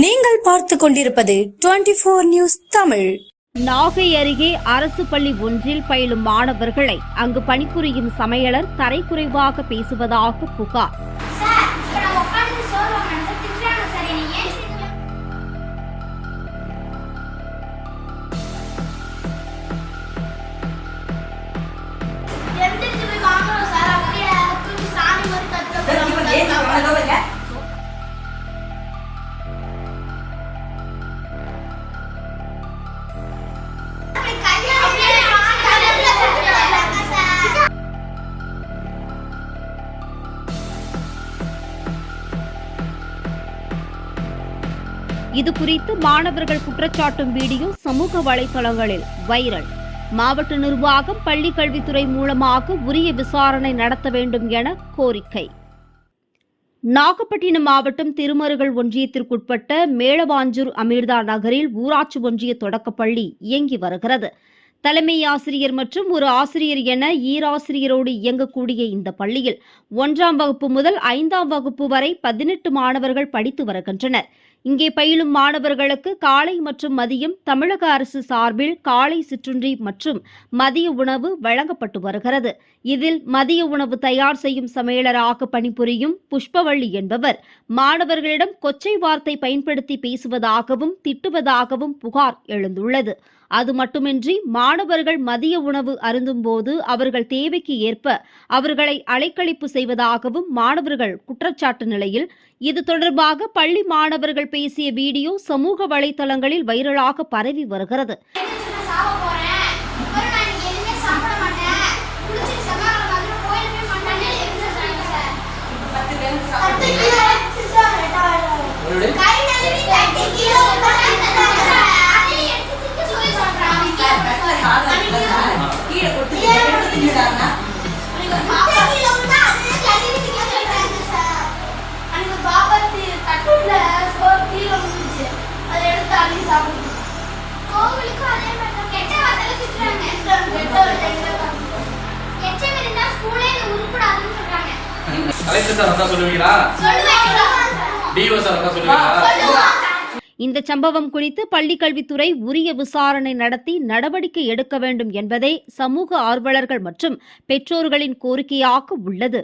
நீங்கள் பார்த்து கொண்டிருப்பது twenty four news Tamil. Nagai அருகே அரசு பள்ளி ஒன்றில் பயிலும் மாணவர்களை அங்கு பணிபுரியும் சமையலர் தரைக்குறைவாக பேசுவதாக புகார். இது குறித்து மாணவர்கள் குற்றச்சாட்டும் வீடியோ சமூக வலைதளங்களில் வைரல். மாவட்ட நிர்வாகம் பள்ளி கல்வித்துறை மூலமாக உரிய விசாரணை நடத்த வேண்டும் என கோரிக்கை. நாகப்பட்டினம் மாவட்டம் திருமருகல் ஒன்றியத்திற்குட்பட்ட மேலவாஞ்சூர் அமிர்தா நகரில் ஊராட்சி ஒன்றிய தொடக்கப்பள்ளி இயங்கி வருகிறது. தலைமை ஆசிரியர் மற்றும் ஒரு ஆசிரியர் என ஈராசிரியரோடு இயங்கக்கூடிய இந்த பள்ளியில் ஒன்றாம் வகுப்பு முதல் ஐந்தாம் வகுப்பு வரை பதினெட்டு மாணவர்கள் படித்து வருகின்றனர். இங்கே பயிலும் மாணவர்களுக்கு காலை மற்றும் மதியம் தமிழக அரசு சார்பில் காலை சிற்றுண்டி மற்றும் மதிய உணவு வழங்கப்பட்டு வருகிறது. இதில் மதிய உணவு தயார் செய்யும் சமையலராக பணிபுரியும் புஷ்பவள்ளி என்பவர் மாணவர்களிடம் கொச்சை வார்த்தை பயன்படுத்தி பேசுவதாகவும் திட்டுவதாகவும் புகார் எழுந்துள்ளது. அது மட்டுமின்றி மாணவர்கள் மதிய உணவு அருந்தும்போது அவர்கள் தேவைக்கு ஏற்ப அவர்களை அலைக்கழிப்பு செய்வதாகவும் மாணவர்கள் குற்றச்சாட்டு நிலையில். இது தொடர்பாக பள்ளி மாணவர்கள் பேசிய வீடியோ சமூக வலைதளங்களில் வைரலாக பரவி வருகிறது. சொல்றாங்க. கலெக்டர் சார் அதான் சொல்லுவீங்களா. டிஓ சார் அதான் சொல்லுவீங்களா. இந்த சம்பவம் குறித்து பள்ளிக்கல்வித்துறை உரிய விசாரணை நடத்தி நடவடிக்கை எடுக்க வேண்டும் என்பதே சமூக ஆர்வலர்கள் மற்றும் பெற்றோர்களின் கோரிக்கையாக உள்ளது.